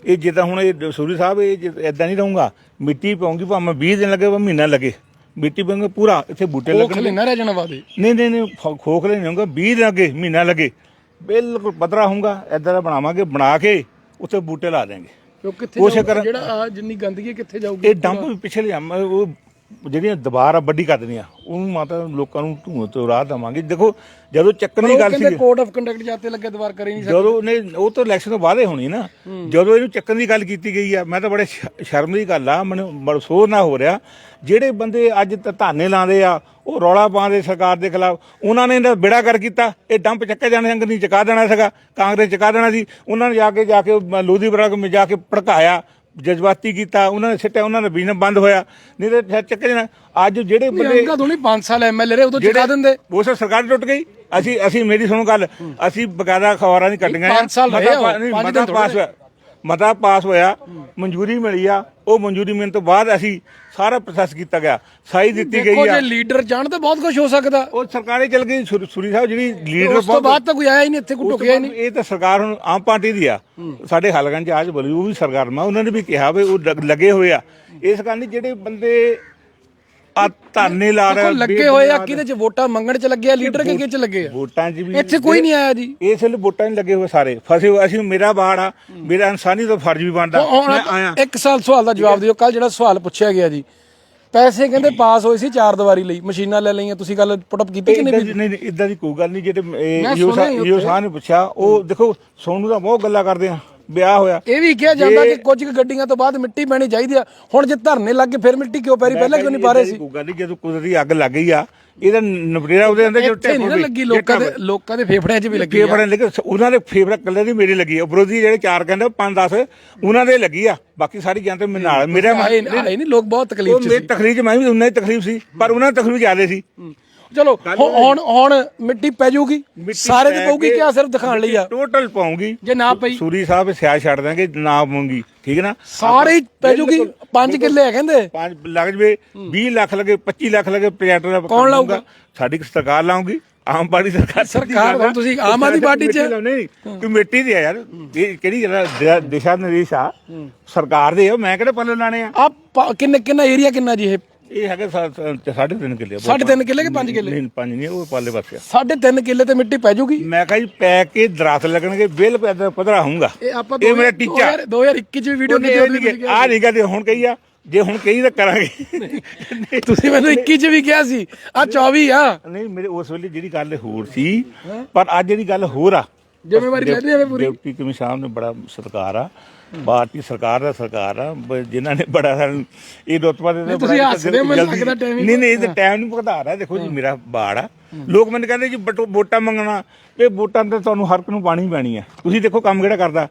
ਇਹ ਜਿੱਦਾਂ ਹੁਣ ਇਹ ਸੂਰੀ ਸਾਹਿਬ ਇਹ ਇਦਾਂ ਨਹੀਂ ਰਹੂੰਗਾ। ਮਿੱਟੀ ਪਾਉਂਗੀ ਭਾਵੇਂ 20 ਦਿਨ ਲੱਗੇ ਭਾਵੇਂ ਮਹੀਨਾ ਲੱਗੇ। ਮਿੱਟੀ ਪਾਉਂਗੇ ਪੂਰਾ ਇੱਥੇ ਬੂਟੇ ਉਹ ਲੱਗਣਗੇ। ਖਲੇ ਨਾ ਰਹਿ ਜਾਣਾ ਵਾਦੇ ਨਹੀਂ ਨਹੀਂ ਨਹੀਂ ਖੋ- ਖੋਖਲੇ ਨਹੀਂ ਹੋਊਗਾ 20 ਦਿਨ ਲੱਗੇ ਮਹੀਨਾ ਲੱਗੇ। ਬਿਲਕੁਲ ਪੱਧਰਾ ਹੋਊਗਾ ਇਦਾਂ ਦਾ ਬਣਾਵਾਂਗੇ ਬਣਾ ਕੇ ਉੱਥੇ ਬੂਟੇ ਲਾ ਦੇਾਂਗੇ ਕਿੱਥੇ ਜਾਊਗਾ? ਜਿਹੜਾ ਆ ਜਿੰਨੀ ਗੰਦਗੀ ਹੈ, ਕਿੱਥੇ ਜਾਊਗੀ ਇਹ ਡੰਪ ਵੀ ਪਿਛਲੇ ਲਿਆ ਉਹ ਜਿਹੜੀਆਂ ਦੁਬਾਰਾ ਵੱਡੀ ਕਰ ਦੇਣੀਆਂ ਉਹਨੂੰ ਮਾਤਾ ਲੋਕਾਂ ਨੂੰ ਧੂਆਂ ਤੋਂ ਰਾਹ ਦੇਵਾਂਗੇ। ਦੇਖੋ ਜਦੋਂ ਚੱਕਣ ਦੀ ਗੱਲ ਸੀ ਕੋਡ ਆਫ ਕੰਡਕਟ ਜਾਤੇ ਲੱਗੇ ਦੁਬਾਰ ਕਰੀ ਨਹੀਂ ਸਕਦੇ। ਜਦੋਂ ਨੇ ਉਹ ਤਾਂ ਇਲੈਕਸ਼ਨ ਤੋਂ ਬਾਅਦ ਹੀ ਹੋਣੀ ਨਾ। ਜਦੋਂ ਇਹਨੂੰ ਚੱਕਣ ਦੀ ਗੱਲ ਕੀਤੀ ਗਈ ਆ ਮੈਂ ਤਾਂ ਬੜੇ ਸ਼ਰਮ ਦੀ ਗੱਲ ਆ ਮੈਨੂੰ ਮਰਸੋਰ ਨਾ ਹੋ ਰਿਹਾ। ਜਿਹੜੇ ਬੰਦੇ ਅੱਜ ਧਾਨੇ ਲਾਉਂਦੇ ਆ ਉਹ ਰੌਲਾ ਪਾਉਂਦੇ ਸਰਕਾਰ ਦੇ ਖਿਲਾਫ। ਉਹਨਾਂ ਨੇ ਇਹਦਾ ਬਿੜਾ ਕਰ ਕੀਤਾ ਇਹ ਡੰਪ ਚੱਕੇ ਜਾਣੇ ਸੰਗ ਨਹੀਂ ਚਕਾ ਦੇਣਾ ਸੀਗਾ ਕਾਂਗਰਸ ਚਕਾ ਦੇਣਾ ਸੀ। ਉਹਨਾਂ ਨੇ ਜਾ ਕੇ ਜਾ ਕੇ ਲੋਧੀ ਬਰਾਗ ਮੇ ਜਾ ਕੇ ਭੜਕਾਇਆ। ਜਜ਼ਬਾਤੀ ਕੀਤਾ ਉਹਨਾਂ ਨੇ ਸਿੱਟਿਆ ਉਹਨਾਂ ਦਾ ਬਿਜ਼ਨਸ ਬੰਦ ਹੋਇਆ। ਨਹੀਂ ਤੇ ਚੱਕੇ ਜਾਣਾ ਅੱਜ ਜਿਹੜੇ ਬੰਦੇ ਅੰਗਾ ਨਹੀਂ 5 ਸਾਲ ਐਮਐਲਏ ਰਹੇ ਉਦੋਂ ਚੁਕਾ ਦਿੰਦੇ। ਉਹ ਸਰ ਸਰਕਾਰ ਟੁੱਟ ਗਈ। ਅਸੀਂ ਅਸੀਂ ਮੇਰੀ ਸੁਣੋ ਗੱਲ। ਅਸੀਂ ਬਕਾਇਦਾ ਖਬਰਾਂ ਦੀ ਕੱਟੀਆਂ ਪੰਜ ਸਾਲ ਰਹੇ ਮਤਾ ਪਾਸ ਹੋਇਆ। ਮਤਾ ਪਾਸ ਹੋਇਆ। ਮਨਜ਼ੂਰੀ ਮਿਲੀ ਆ। ਉਹ ਮਨਜ਼ੂਰੀ ਮਿਲਣ ਤੋਂ ਬਾਅਦ ਅਸੀਂ ਸਾਰਾ ਪ੍ਰੋਸੈਸ ਕੀਤਾ ਗਿਆ। ਸਾਈ ਦਿੱਤੀ ਦੇਖੋ ਗਈ ਆ। ਜੇ ਲੀਡਰ ਜਾਣ ਤਾਂ ਬਹੁਤ ਕੁਝ ਹੋ ਸਕਦਾ। ਉਹ ਸਰਕਾਰੇ ਚਲ ਗਈ ਸੁਰ- ਸੁਰੀ ਸਾਹਿਬ ਜਿਹੜੀ ਲੀਡਰ ਉਸ ਤੋਂ ਬਾਅਦ ਤਾਂ ਕੋਈ ਆਇਆ ਹੀ ਨਹੀਂ ਇੱਥੇ ਕੋਈ ਉਸ ਤੋਂ ਟੁਕਿਆ ਹੀ ਬਾਅਦ ਨਹੀਂ। ਇਹ ਤਾਂ ਸਰਕਾਰ ਹੁਣ ਆਮ ਪਾਰਟੀ ਦੀ ਆ। ਸਾਡੇ ਹਲਕਾਂ 'ਚ ਆਜ ਬੋਲੀ ਉਹ ਵੀ ਸਰਕਾਰ ਮਾ ਉਹਨਾਂ ਨੇ ਵੀ ਕਿਹਾ ਵੀ ਉਹ ਲੱਗੇ ਹੋਏ ਆ। ਇਸ ਕਾਰਨ ਜਿਹੜੇ ਬੰਦੇ ਆ ਧਰਨੇ ਲਾ ਰਹੇ ਦੇਖੋ ਲੱਗੇ ਹੋਏ ਆ ਕਿਹਦੇ ਚ? ਵੋਟਾਂ ਮੰਗਣ ਚ ਲੱਗੇ ਆ ਲੀਡਰ ਕਿ ਕਿਹ ਚ ਲੱਗੇ ਆ? ਵੋਟਾਂ 'ਚ ਵੀ ਇੱਥੇ ਕੋਈ ਨਹੀਂ ਆਇਆ ਜੀ। ਇਸ ਵੇਲੇ ਵੋਟਾਂ ਨਹੀਂ ਲੱਗੇ ਹੋਏ ਸਾਰੇ। ਫਸੇ ਹੋਏ ਅਸੀਂ ਮੇਰਾ ਬਾੜ ਆ ਮੇਰਾ ਇਨਸਾਨੀ ਤਾਂ ਫਰਜ਼ ਵੀ ਬਣਦਾ। ਮੈਂ ਆਇਆ। ਇੱਕ ਸਾਲ ਸਵਾਲ ਦਾ ਜਵਾਬ ਦਿਓ। ਕੱਲ ਜਿਹੜਾ ਸਵਾਲ ਪੁੱਛਿਆ ਗਿਆ ਜੀ। ਪੈਸੇ ਕਹਿੰਦੇ ਪਾਸ ਹੋਏ ਸੀ ਚਾਰ ਦੀਵਾਰੀ ਲਈ। ਮਸ਼ੀਨਾਂ ਲੈ ਲਈਆਂ। ਤੁਸੀਂ ਗੱਲ ਪੁੱਟ ਅਪ ਕੀਤੀ ਕਿ ਨਹੀਂ ਦੀ ਨਹੀਂ ਇਦਾਂ ਦੀ ਕੋਈ ਗੱਲ ਨਹੀਂ। ਜਿਹੜੇ ਮੈਂ ਯੂ ਸੁਣਿਆ ਹੀ ਉੱਥੇ। ਯੂ ਸਾਹਿਬ ਨੇ ਪੁੱਛਿਆ ਉਹ ਦੇਖੋ ਸੋਨੂ ਦਾ ਬਹੁਤ ਗੱਲਾਂ ਕਰਦੇ ਆ। ਵਿਆਹ ਹੋਇਆ। ਇਹ ਵੀ ਕਿਹਾ ਜਾਂਦਾ ਕਿ ਕੁਝ ਕੁ ਗੱਡੀਆਂ ਤੋਂ ਬਾਅਦ ਮਿੱਟੀ ਪੈਣੀ ਚਾਹੀਦੀ ਆ। ਹੁਣ ਜੇ ਧਰਨੇ ਲੱਗ ਗਏ ਫਿਰ ਮਿੱਟੀ ਕਿਉਂ ਪੈ ਰਹੀ ਪਹਿਲਾਂ ਕਿਉਂ ਨਹੀਂ ਪਾ ਰਹੇ ਸੀ? ਕੋਈ ਗੱਲ ਨਹੀਂ ਜਦੋਂ ਕੁਦਰਤੀ ਅੱਗ ਲੱਗ ਗਈ ਆ ਇਹਦਾ ਨਬੜੇਰਾ ਉਹਦੇ ਅੰਦਰ ਜੋ ਇੱਥੇ ਨਹੀਂ ਨਾ ਲੱਗੀ ਲੋਕਾਂ ਦੇ ਲੋਕਾਂ ਦੇ ਫੇਫੜਿਆਂ 'ਚ ਵੀ ਲੱਗੀ ਆ। ਫੇਵਰਟ ਲੱਗੇ ਉਹਨਾਂ ਦੇ ਫੇਵਰਟ ਕਲਰ ਦੀ ਮੇਰੀ ਲੱਗੀ ਆ। ਵਿਰੋਧੀ ਜਿਹੜੇ ਚਾਰ ਕਹਿੰਦੇ 5 10 ਉਹਨਾਂ ਦੇ ਲੱਗੀ ਆ। ਬਾਕੀ ਸਾਰੀ ਜਨਤਾ ਮੇਰੇ ਨਾਲ ਮੇਰੇ ਆਏ ਨਹੀਂ ਲੋਕ ਬਹੁਤ ਤਕਲੀਫ ਉਹ 'ਚ ਮੇਰੀ ਤਕਲੀਫ 'ਚ ਮੈਂ ਵੀ ਉਹਨਾਂ ਦੀ ਤਕਲੀਫ ਸੀ ਪਰ ਉਹਨਾਂ ਦੀ ਤਕਲੀਫ ਜ਼ਿਆਦਾ ਸੀ। ਚਲੋ ਹੁਣ ਹੁਣ ਹੁਣ ਮਿੱਟੀ ਪੈ ਜਾਊਗੀ ਸਾਰੇ ਤੇ ਪਊਗੀ ਕਿ ਆ ਸਿਰਫ ਦਿਖਾਣ ਲਈ ਆ? ਟੋਟਲ ਪਾਉਂਗੀ ਜੇ ਨਾ ਪਈ। ਸੂਰੀ ਸਾਹਿਬ ਸਿਆ ਛੱਡ ਦਾਂਗੇ ਨਾ ਪਾਉਂਗੀ ਠੀਕ ਹੈ ਨਾ? ਸਾਰੇ ਹੀ ਪੈ ਜਾਊਗੀ। 5 ਕਿੱਲੇ ਆ ਕਹਿੰਦੇ। ਪੰਜ ਲੱਗ ਜਵੇ 20 ਲੱਖ ਲੱਗੇ 25 ਲੱਖ ਲੱਗੇ ਪ੍ਰੋਜੈਕਟ ਦਾ ਕੌਣ ਲਾਊਗਾ? ਸਾਡੀ ਸਰਕਾਰ ਲਾਉਂਗੀ ਆਮ ਪਾਰਟੀ ਸਰਕਾਰ ਸਰਕਾਰ ਹੁਣ ਤੁਸੀਂ ਆਮ ਆਦਮੀ ਪਾਰਟੀ 'ਚ? ਨਹੀਂ ਕਮੇਟੀ ਦੀ ਆ ਯਾਰ। ਇਹ ਕਿਹੜੀ ਜਿਹੜਾ ਦਿਸ਼ਾ- ਦਿਸ਼ਾ ਨਿਰਦੇਸ਼ ਆ। ਸਰਕਾਰ ਦੇ ਆ ਮੈਂ ਕਿਹੜੇ ਪੱਲੇ ਲਾਣੇ ਆ? ਆ ਕਿੰਨੇ ਕਿੰਨਾ ਏਰੀਆ ਕਿੰਨਾ ਜੀ ਇਹ? ਇਹ ਹੈਗੇ ਸਾ- ਸਾ- ਸਾਢੇ ਤਿੰਨ ਕਿੱਲੇ ਬਹੁਤ ਸਾਢੇ ਤਿੰਨ ਕਿੱਲੇ ਕਿ ਪੰਜ ਕਿੱਲੇ? ਨਹੀਂ ਪੰਜ ਨਹੀਂ ਉਹ ਪਾਲੇ ਪਾਸੇ ਆ। ਸਾਢੇ ਤਿੰਨ ਕਿੱਲੇ ਤੇ ਮਿੱਟੀ ਪੈ ਜੂਗੀ? ਮੈਂ ਕਹਾਂ ਜੀ ਪੈ ਕੇ ਦਰਖਤ ਲੱਗਣਗੇ ਬਿੱਲ ਪੈਦਾ ਪਧਰਾ ਹੋਊਗਾ। ਇਹ ਆਪਾਂ ਇਹ ਮੇਰਾ ਟੀਚਾ। 2021 ਚ ਵੀ ਵੀਡੀਓ ਉਹਨੇ ਇਹ ਨਹੀਂ ਕਿ ਆ ਨਹੀਂ ਕਹਦੇ ਹੁਣ ਕਹੀ ਆ ਜੇ ਹੁਣ ਕਹੀ ਤਾਂ ਕਰਾਂਗੇ। ਤੁਸੀਂ ਮੈਨੂੰ 21 ਚ ਵੀ ਕਿਹਾ ਸੀ ਆ 24 ਆ। ਨਹੀਂ ਮੇਰੇ ਉਸ ਵੇਲੇ ਜਿਹੜੀ ਗੱਲ ਹੋਰ ਸੀ ਪਰ ਅੱਜ ਜਿਹੜੀ ਗੱਲ ਹੋਰ ਆ ਜ਼ਿੰਮੇਵਾਰੀ ਲੈਣੀ ਹੈ ਪੂਰੀ। ਡਿਪਟੀ ਕਮਿਸ਼ਨਰ ਨੇ ਬੜਾ ਸਤਿਕਾਰ ਆ। ਪਾਰਟੀ ਸਰਕਾਰ ਦਾ ਸਰਕਾਰ ਆ ਬ- ਜਿਨ੍ਹਾਂ ਨੇ ਬੜਾ ਸਾਨੂੰ ਇਹ ਰੁਤਬਾ ਦੇ ਤੁਸੀਂ ਹੱਸਦੇ ਹੋ, ਮੈਨੂੰ ਲੱਗਦਾ time ਹੀ ਨਹੀਂ ਨਹੀਂ ਇਹ ਟਾਈਮ ਨਹੀਂ ਭੁਗਤਾ ਰਿਹਾ ਦੇਖੋ ਜੀ ਮੇਰਾ ਬਾੜ ਆ। ਲੋਕ ਮੈਨੂੰ ਕਹਿੰਦੇ ਜੀ ਬਟੋ- ਵੋਟਾਂ ਮੰਗਣਾ ਇਹ ਵੋਟਾਂ ਤੇ ਤੁਹਾਨੂੰ ਹਰ ਇੱਕ ਨੂੰ ਪਾਣੀ ਪੈਣੀ ਆ। ਤੁਸੀਂ ਦੇਖੋ ਕੰਮ ਕਿਹੜਾ ਕਰਦਾ।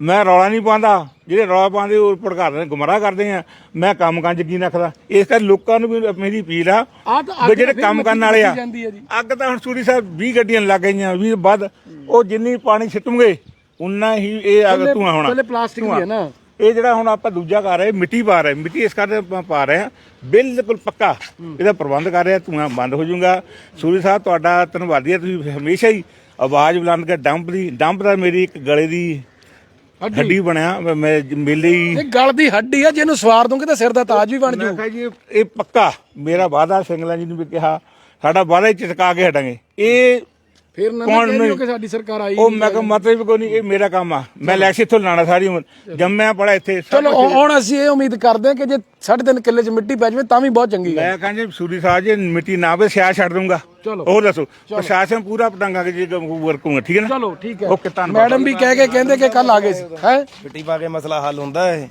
ਮੈਂ ਰੌਲਾ ਨਹੀਂ ਪਾਉਂਦਾ ਜਿਹੜੇ ਰੌਲਾ ਪਾਉਂਦੇ ਉਹ ਭੜਕਾਉਂਦੇ ਨੇ ਗੁੰਮਰਾਹ ਕਰਦੇ ਆ। ਮੈਂ ਕੰਮ ਕਾਂ ਯਕੀਨ ਰੱਖਦਾ। ਇਸ ਕਰਕੇ ਲੋਕਾਂ ਨੂੰ ਵੀ ਮੇਰੀ ਅਪੀਲ ਆ ਆਹ ਤਾਂ ਅੱਗ ਵੀ ਜਿਹੜੇ ਕੰਮ ਕਰਨ ਵਾਲੇ ਆ ਜਾਂਦੀ ਹੈ ਜੀ। ਅੱਗ ਤਾਂ ਹੁਣ ਸੂਰੀ ਸਾਹਿਬ 20 ਗੱਡੀਆਂ ਲੱਗ ਗਈਆਂ 20 ਵੱਧ ਉਹ ਜਿੰਨੀ ਪਾਣੀ ਛਿੱਟੂਗੇ ਉਨਾ ਹੀ ਇਹ ਅੱਗ ਧੂਆਂ ਹੋਣਾ। ਪਹਿਲੇ ਪਲਾਸਟਿਕ ਦੀ ਹੈ ਨਾ। ਇਹ ਜਿਹੜਾ ਹੁਣ ਆਪਾਂ ਦੂਜਾ ਕਰ ਰਹੇ ਮਿੱਟੀ ਪਾ ਰਹੇ ਮਿੱਟੀ ਇਸ ਕਰਕੇ ਆਪਾਂ ਪਾ ਰਹੇ ਆ ਬਿਲਕੁਲ ਪੱਕਾ। ਇਹਦਾ ਪ੍ਰਬੰਧ ਕਰ ਰਹੇ ਧੂਆਂ ਬੰਦ ਹੋ ਜਾਊਗਾ। ਸੂਰੀ ਸਾਹਿਬ ਤੁਹਾਡਾ ਧੰਨਵਾਦੀ ਆ ਤੁਸੀਂ ਹਮੇਸ਼ਾ ਹੀ ਆਵਾਜ਼ ਬੁਲੰਦ ਕਰ ਡੰਪ ਦੀ ਡੰਪ ਦਾ ਮੇਰੀ ਇੱਕ ਗਲੇ ਦੀ ਹੱਡੀ। ਬਣਿਆ। ਮੈਂ- ਮੇਲੇ ਹੀ ਇਹ ਗਲ ਦੀ ਹੱਡੀ ਆ ਜਿਹਨੂੰ ਸਵਾਰ ਦੂੰਗੇ ਤਾਂ ਸਿਰ ਦਾ ਤਾਜ ਵੀ ਬਣ ਮੈਂ ਜੂ। ਕਿਹਾ ਜੀ ਇਹ ਪੱਕਾ। ਮੇਰਾ ਵਾਦਾ ਸਿੰਗਲਾ ਜੀ ਨੂੰ ਵੀ ਕਿਹਾ ਸਾਡਾ ਵਾਦਾ ਹੀ ਚਟਕਾ ਕੇ ਹਟਾਂਗੇ। ਇਹ ਫਿਰ ਨਾ ਕੌਣ ਕਹਿ ਕਿ ਸਾਡੀ ਸਰਕਾਰ ਆਈ ਉਹ ਮੈਂ ਕਿਹਾ ਮਤਲਬ ਕੋਈ ਨਹੀਂ ਇਹ ਮੇਰਾ ਕੰਮ ਆ। ਮੈਂ ਇਲੈਕਸ਼ਨ ਇੱਥੋਂ ਲਾਣਾ ਸਾਰੀ ਉਮਰ। ਜੰਮਿਆ ਪੜਾ ਇੱਥੇ ਸਭ ਚਲੋ ਕੁਛ- ਹੁਣ ਅਸੀਂ ਇਹ ਉਮੀਦ ਕਰਦੇ ਹਾਂ ਕਿ ਜੇ ਸਾਢੇ ਤਿੰਨ ਕਿੱਲੇ 'ਚ ਮਿੱਟੀ ਪੈ ਜਾਵੇ ਤਾਂ ਵੀ ਬਹੁਤ ਚੰਗੀ ਗੱਲ ਮੈਂ ਕਹਿੰਦਾ ਜੀ ਸੂਰੀ ਸਾਹਿਬ ਜੀ ਮਿੱਟੀ ਨਾ ਵੇ ਸਿਆ ਛੱਡ ਦੂੰਗਾ ਚਲੋ। ਹੋਰ ਦੱਸੋ ਪ੍ਰਸ਼ਾਸਨ ਪੂਰਾ ਪਟਾਂਗਾ ਕਿ ਜੀ ਵਰਕੂਗਾ ਠੀਕ ਹੈ ਨਾ? ਚਲੋ ਠੀਕ ਹੈ। ਓਕੇ ਧੰਨਵਾਦ। ਮੈਡਮ ਵੀ ਕਹਿ ਕੇ ਕਹਿੰਦੇ ਕਿ ਕੱਲ ਆ ਗਏ ਸੀ। ਹੈ? ਮਿੱਟੀ ਪਾ ਕੇ ਮਸਲਾ ਹੱਲ ਹੁੰਦਾ ਹੈ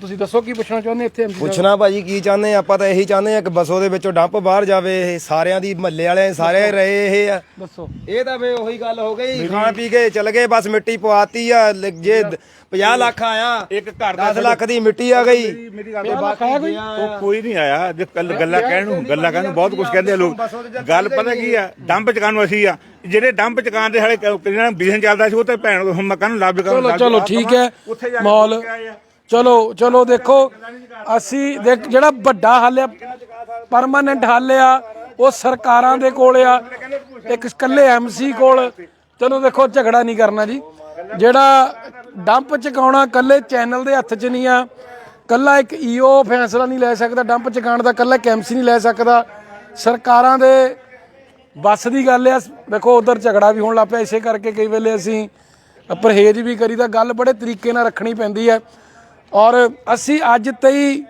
ਤੁਸੀਂ ਦੱਸੋ ਕੀ ਪੁੱਛਣਾ ਚਾਹੁੰਦੇ ਇੱਥੇ ਸਾਹਿਬ? ਪੁੱਛਣਾ ਭਾਜੀ ਕੀ ਚਾਹੁੰਦੇ ਆ? ਆਪਾਂ ਤਾਂ ਇਹੀ ਚਾਹੁੰਦੇ ਆ ਕਿ ਬੱਸੋ ਦੇ ਵਿੱਚੋਂ ਡੰਪ ਬਾਹਰ ਜਾਵੇ ਇਹ ਸਾਰਿਆਂ ਦੀ ਮਹੱਲੇ ਵਾਲਿਆਂ ਸਾਰੇ ਰਹੇ ਇਹ ਆ। ਦੱਸੋ। ਇਹ ਤਾਂ ਵੇ ਉਹੀ ਗੱਲ ਹੋ ਗਈ ਖਾਣ ਪੀ ਕੇ ਚਲ ਗਏ ਬਸ ਮਿੱਟੀ ਪਵਾਤੀ ਆ ਲ- ਜੇ 50 ਲੱਖ ਆਇਆ ਇੱਕ ਘਰ ਦਾ 10 ਲੱਖ ਦੀ ਮਿੱਟੀ ਆ ਗਈ। ਮੇਰੀ ਗੱਲ ਕੋਈ? ਉਹ ਕੋਈ ਨਹੀਂ ਆਇਆ। ਜੇ ਕੱਲ ਗੱਲਾਂ ਕਹਿਣ ਨੂੰ ਗੱਲਾਂ ਕਹਿਣ ਨੂੰ ਬਹੁਤ ਕੁਝ ਕਹਿੰਦੇ ਆ ਲੋਕ। ਗੱਲ ਪਤਾ ਕੀ ਆ? ਡੰਪ ਚਕਾਉਣ ਨੂੰ ਅਸੀਂ ਆ। ਜਿਹੜੇ ਡੰਪ ਚਕਾਉਣ ਦੇ ਹਾਲੇ ਕਿਹਨਾਂ ਬਿਜ਼ਨਸ ਚੱਲਦਾ ਸੀ ਉਹ ਤੇ ਭੈਣ ਹੁਣ ਮੈਂ ਕਹਿੰਦਾ ਲੱਭ ਕਰ ਚਲੋ ਚਲੋ ਠੀਕ ਹੈ। ਮਾਹੌਲ। ਚਲੋ ਚਲੋ ਦੇਖੋ, ਅਸੀਂ ਦੇਖ, ਜਿਹੜਾ ਵੱਡਾ ਹੱਲ ਆ ਪਰਮਾਨੈਂਟ ਹੱਲ ਆ, ਉਹ ਸਰਕਾਰਾਂ ਦੇ ਕੋਲ ਆ, ਇੱਕ ਇਕੱਲੇ ਐਮਸੀ ਕੋਲ। ਚਲੋ ਦੇਖੋ, ਝਗੜਾ ਨਹੀਂ ਕਰਨਾ ਜੀ। ਜਿਹੜਾ ਡੰਪ ਚਕਾਉਣਾ ਇਕੱਲੇ ਚੈਨਲ ਦੇ ਹੱਥ 'ਚ ਨਹੀਂ ਆ ਕੱਲਾ ਇੱਕ ਈਓ ਫੈਸਲਾ ਨਹੀਂ ਲੈ ਸਕਦਾ, ਡੰਪ ਚਕਾਉਣ ਦਾ ਕੱਲਾ ਐਮਸੀ ਨਹੀਂ ਲੈ ਸਕਦਾ। ਸਰਕਾਰਾਂ ਦੇ ਬੱਸ ਦੀ ਗੱਲ ਆ, ਦੇਖੋ, ਉਧਰ ਝਗੜਾ ਵੀ ਹੋਣ ਲੱਗ ਪਿਆ, ਇਸੇ ਕਰਕੇ ਕਈ ਵੇਲੇ ਅਸੀਂ ਪਰਹੇਜ਼ ਵੀ ਕਰੀਦਾ, ਗੱਲ ਬੜੇ ਤਰੀਕੇ ਨਾਲ ਰੱਖਣੀ ਪੈਂਦੀ ਹੈ ਔਰ ਅਸੀਂ ਅੱਜ ਤਈ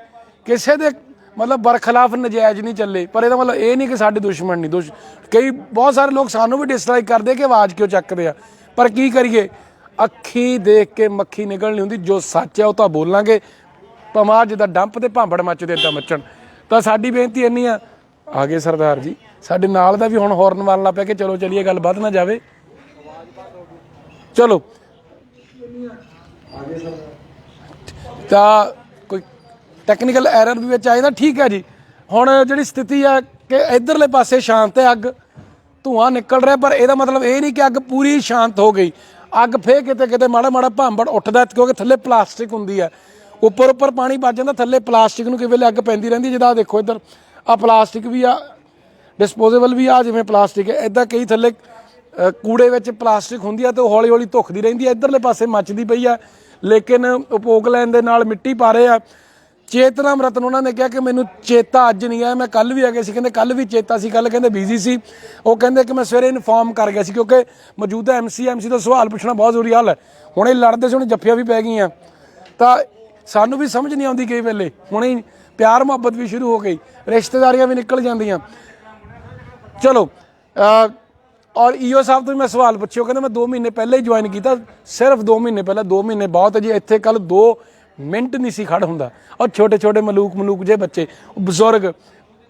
ਕਿਸੇ ਦੇ ਮਤਲਬ ਬਰਖਲਾਫ ਨਜਾਇਜ਼ ਨਹੀਂ ਚੱਲੇ। ਪਰ ਇਹਦਾ ਮਤਲਬ ਇਹ ਨਹੀਂ ਕਿ ਸਾਡੇ ਦੁਸ਼ਮਣ ਨਹੀਂ। ਦੁਸ਼ ਕਈ ਬਹੁਤ ਸਾਰੇ ਲੋਕ ਸਾਨੂੰ ਵੀ ਡਿਸਲਾਈਕ ਕਰਦੇ ਕਿ ਆਵਾਜ਼ ਕਿਉਂ ਚੱਕਦੇ ਆ। ਪਰ ਕੀ ਕਰੀਏ? ਅੱਖੀ ਦੇਖ ਕੇ ਮੱਖੀ ਨਿਕਲਣੀ ਹੁੰਦੀ। ਜੋ ਸੱਚ ਹੈ ਉਹ ਤਾਂ ਬੋਲਾਂਗੇ। ਭਾਵੇਂ ਜਿੱਦਾਂ ਡੰਪ ਤੇ ਭਾਂਬੜ ਮੱਚਦੇ, ਏਦਾਂ ਮੱਚਣ। ਤਾਂ ਸਾਡੀ ਬੇਨਤੀ ਇੰਨੀ ਆ। ਆ ਗਏ ਸਰਦਾਰ ਜੀ। ਸਾਡੇ ਨਾਲ ਦਾ ਵੀ ਹੁਣ ਹੌਰਨ ਮਾਰਨ ਲੱਗ ਪਿਆ ਕਿ ਚਲੋ ਚਲੀਏ, ਗੱਲ ਵੱਧ ਨਾ ਜਾਵੇ। ਚਲੋ। ਤਾਂ ਕੋਈ ਟੈਕਨੀਕਲ ਐਰਰ ਵੀ ਵਿੱਚ ਆਏ ਤਾਂ ਠੀਕ ਹੈ ਜੀ। ਹੁਣ ਜਿਹੜੀ ਸਥਿਤੀ ਆ ਕਿ ਇਧਰਲੇ ਪਾਸੇ ਸ਼ਾਂਤ ਹੈ ਅੱਗ, ਧੂਆਂ ਨਿਕਲ ਰਿਹਾ, ਪਰ ਇਹਦਾ ਮਤਲਬ ਇਹ ਨਹੀਂ ਕਿ ਅੱਗ ਪੂਰੀ ਸ਼ਾਂਤ ਹੋ ਗਈ। ਅੱਗ ਫੇਰ ਕਿਤੇ ਕਿਤੇ ਮਾੜਾ ਮਾੜਾ ਭਾਂਬੜ ਉੱਠਦਾ, ਕਿਉਂਕਿ ਥੱਲੇ ਪਲਾਸਟਿਕ ਹੁੰਦੀ ਹੈ। ਉੱਪਰ ਉੱਪਰ ਪਾਣੀ ਵੱਜ ਜਾਂਦਾ, ਥੱਲੇ ਪਲਾਸਟਿਕ ਨੂੰ ਕਿਵੇਂ ਅੱਗ ਪੈਂਦੀ ਰਹਿੰਦੀ ਜਿਹਦਾ ਦੇਖੋ ਇੱਧਰ ਆ ਪਲਾਸਟਿਕ ਵੀ ਆ ਡਿਸਪੋਜ਼ੇਬਲ ਵੀ ਆ, ਜਿਵੇਂ ਪਲਾਸਟਿਕ ਹੈ। ਇਦਾਂ ਕਈ ਥੱਲੇ ਕੂੜੇ ਵਿੱਚ ਪਲਾਸਟਿਕ ਹੁੰਦੀ ਆ ਤੇ ਉਹ ਹੌਲੀ ਹੌਲੀ ਧੁਖਦੀ ਰਹਿੰਦੀ ਆ ਇਧਰਲੇ ਪਾਸੇ ਮੱਚਦੀ ਪਈ ਆ। ਲੇਕਿਨ ਉਪੋਕ ਲੈਣ ਦੇ ਨਾਲ ਮਿੱਟੀ ਪਾ ਰਹੇ ਆ। ਚੇਤਨਾਮ ਰਤਨ ਉਹਨਾਂ ਨੇ ਕਿਹਾ ਕਿ ਮੈਨੂੰ ਚੇਤਾ ਅੱਜ ਨਹੀਂ ਆਇਆ, ਮੈਂ ਕੱਲ ਵੀ ਆ ਗਿਆ ਸੀ। ਕਹਿੰਦੇ ਕੱਲ ਵੀ ਚੇਤਾ ਸੀ ਕੱਲ ਕਹਿੰਦੇ ਬਿਜ਼ੀ ਸੀ। ਉਹ ਕਹਿੰਦੇ ਕਿ ਮੈਂ ਸਵੇਰੇ ਇਨਫੋਰਮ ਕਰ ਗਿਆ ਸੀ ਕਿਉਂਕਿ ਮੌਜੂਦਾ ਐਮਸੀ ਐਮਸੀ ਤੋਂ ਸਵਾਲ ਪੁੱਛਣਾ ਬਹੁਤ ਜ਼ਰੂਰੀ ਹਾਲ। ਹੈ ਹੁਣ ਇਹ ਲੜਦੇ ਸੀ, ਹੁਣ ਜੱਫੀਆਂ ਵੀ ਪੈ ਗਈਆਂ। ਤਾਂ ਸਾਨੂੰ ਵੀ ਸਮਝ ਨਹੀਂ ਆਉਂਦੀ ਕਈ ਵੇਲੇ। ਹੁਣੇ ਪਿਆਰ ਮੁਹੱਬਤ ਵੀ ਸ਼ੁਰੂ ਹੋ ਗਈ, ਰਿਸ਼ਤੇਦਾਰੀਆਂ ਵੀ ਨਿਕਲ ਜਾਂਦੀਆਂ। ਚਲੋ ਔਰ ਈਓ ਸਾਹਿਬ ਤੋਂ ਮੈਂ ਸਵਾਲ ਪੁੱਛਿਓ, ਕਹਿੰਦੇ ਮੈਂ 2 ਮਹੀਨੇ ਪਹਿਲਾਂ ਹੀ ਜੁਆਇਨ ਕੀਤਾ, ਸਿਰਫ 2 ਮਹੀਨੇ ਪਹਿਲਾਂ 2 ਮਹੀਨੇ ਬਹੁਤ ਹੈ ਜੀ ਇੱਥੇ ਕੱਲ 2 ਮਿੰਟ ਨਹੀਂ ਸੀ ਖੜ ਹੁੰਦਾ। ਔਰ ਛੋਟੇ ਛੋਟੇ ਮਲੂਕ ਮਲੂਕ ਜੇ ਬੱਚੇ ਬਜ਼ੁਰਗ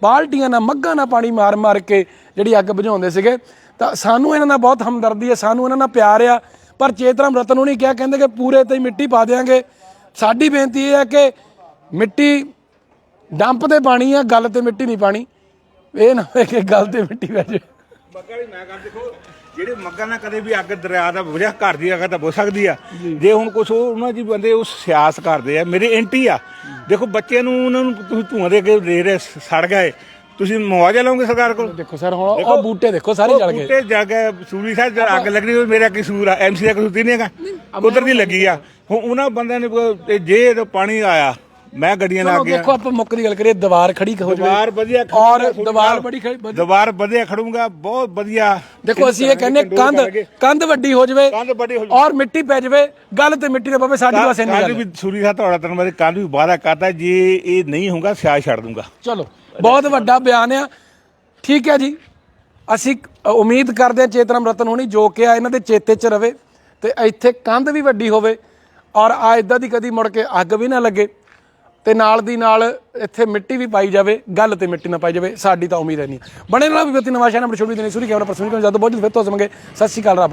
ਬਾਲਟੀਆਂ ਨਾਲ ਮੱਗਾਂ ਨਾਲ ਪਾਣੀ ਮਾਰ ਮਾਰ ਕੇ ਜਿਹੜੀ ਅੱਗ ਬੁਝਾਉਂਦੇ ਸੀਗੇ, ਤਾਂ ਸਾਨੂੰ ਇਹਨਾਂ ਨਾਲ ਬਹੁਤ ਹਮਦਰਦੀ ਹੈ, ਸਾਨੂੰ ਇਹਨਾਂ ਨਾਲ ਪਿਆਰ ਆ। ਪਰ ਚੇਤਰਾਮ ਰਤਨ ਨੂੰ ਨਹੀਂ ਕਿਹਾ ਕਹਿੰਦੇ ਕਿ ਪੂਰੇ ਤੇ ਹੀ ਮਿੱਟੀ ਪਾ ਦੇਾਂਗੇ ਸਾਡੀ ਬੇਨਤੀ ਇਹ ਹੈ ਕਿ ਮਿੱਟੀ ਡੰਪ ਤੇ ਪਾਣੀ ਆ, ਗੱਲ ਤੇ ਮਿੱਟੀ ਨਹੀਂ ਪਾਣੀ। ਇਹ ਨਾ ਹੋਵੇ ਕਿ ਗੱਲ ਤੇ ਮਿੱਟੀ ਪੈ ਜਾਵੇ। ਮੱਗਾ ਦੀ ਮੈਂ ਕਰ ਦੇਖੋ ਜਿਹੜੇ ਮੱਗਾ ਨਾਲ ਕਦੇ ਵੀ ਅੱਗ ਦਰਿਆ ਦਾ ਬੁਝਿਆ ਘਰ ਦੀ ਅੱਗ ਤਾਂ ਬੁਝ ਸਕਦੀ ਆ। ਜੇ। ਹੁਣ ਕੁਛ ਉਹ ਉਹਨਾਂ ਜੀ ਬੰਦੇ ਉਹ ਸਿਆਸ ਕਰਦੇ ਆ ਮੇਰੇ ਐਂਟੀ ਆ। ਦੇਖੋ ਬੱਚੇ ਨੂੰ ਉਹਨਾਂ ਨੂੰ ਤੁਸੀਂ ਧੂਆਂ ਦੇ ਕੇ ਦੇ ਰਹੇ ਸੜ ਗਏ। ਤੁਸੀਂ ਮੁਆਵਜ਼ਾ ਲਓਗੇ ਸਰਕਾਰ ਕੋਲ? ਦੇਖੋ ਸਰ ਹੁਣ ਉਹ ਬੂਟੇ ਦੇਖੋ ਸਾਰੇ ਜਲ ਗਏ। ਬੂਟੇ ਜਾ ਕੇ ਸੂਰੀ ਸਾਹਿਬ ਜਦ ਅੱਗ ਲੱਗਣੀ ਉਹ ਮੇਰਾ ਕਸੂਰ ਆ? ਐਮਸੀ ਦਾ ਕਸੂਰ ਨਹੀਂ ਹੈਗਾ ਕੁਦਰਤੀ ਲੱਗੀ ਆ। ਹੁਣ ਉਹਨਾਂ ਬੰਦਿਆਂ ਨੇ ਜੇ ਪਾਣੀ ਆਇਆ ਮੈਂ ਗੱਡੀਆਂ ਲਾ ਚਲੋ ਕੇ ਦੇਖੋ ਆਪਾਂ ਮੁੱਕ ਦੀ ਗੱਲ ਕਰੀਏ ਦੀਵਾਰ ਖੜੀ ਹੋ ਜਾਵੇ। ਦੀਵਾਰ ਵਧੀਆ ਔਰ ਦੀਵਾਰ ਬੜੀ ਖੜੀ। ਦੀਵਾਰ ਵਧੀਆ ਖੜੂੰਗਾ ਬਹੁਤ ਵਧੀਆ। ਦੇਖੋ ਅਸੀਂ ਇਹ ਕਹਿੰਦੇ ਕੰਧ ਕੰਧ ਵੱਡੀ ਹੋ ਜਾਵੇ ਕੰਧ ਵੱਡੀ ਹੋ ਔਰ ਮਿੱਟੀ ਪੈ ਜਾਵੇ ਗੱਲ ਤੇ ਮਿੱਟੀ ਦੇ ਪਵੇ ਸਾਡੀ ਨਹੀਂ ਕੱਲ ਗੱਲ ਵੀ ਸੂਰੀ ਸਾਹਿਬ ਤੁਹਾਡਾ ਤਨ ਬਾਰੇ ਕੱਲ ਵੀ ਵਾਅਦਾ ਕਰਦਾ ਜੇ ਇਹ ਨਹੀਂ ਹੋਊਗਾ ਸਿਆ ਛੱਡ ਦੂੰਗਾ ਚਲੋ ਬਹੁਤ ਵੱਡਾ ਬਿਆਨ ਆ। ਠੀਕ ਹੈ ਜੀ। ਅਸੀਂ ਅ, ਉਮੀਦ ਕਰਦੇ ਹਾਂ ਚੇਤਨਮ ਰਤਨ ਹੋਣੀ ਜੋ ਕਿ ਆ ਇਹਨਾਂ ਦੇ ਚੇਤੇ 'ਚ ਰਵੇ ਤੇ ਇੱਥੇ ਕੰਧ ਵੀ ਵੱਡੀ ਹੋਵੇ ਔਰ ਆ ਇਦਾਂ ਦੀ ਕਦੀ ਮੁੜ ਕੇ ਅੱਗ ਵੀ ਨਾ ਲੱਗੇ। ਤੇ ਨਾਲ ਦੀ ਨਾਲ ਇੱਥੇ ਮਿੱਟੀ ਵੀ ਪਾਈ ਜਾਵੇ, ਗੱਲ ਤੇ ਮਿੱਟੀ ਨਾ ਪਾਈ ਜਾਵੇ, ਸਾਡੀ ਤਾਂ ਉਮੀਦ ਹੈ ਨਹੀਂ। ਬਣੇ ਨਾਲ ਵੀ ਨਵਾਂ ਸ਼ਹਿਰ ਨੰਬਰ ਛੋਟੀ ਦੇਣੀ ਸੂਰੀ ਕੈਮਰਾ ਪਰਸਨ ਜਦੋਂ ਬਹੁਤ ਜਲਦ ਫਿਰ ਤੋਂ ਸਮਗੇ ਸਤਿ ਸ਼੍ਰੀ ਅਕਾਲ ਰੱਬ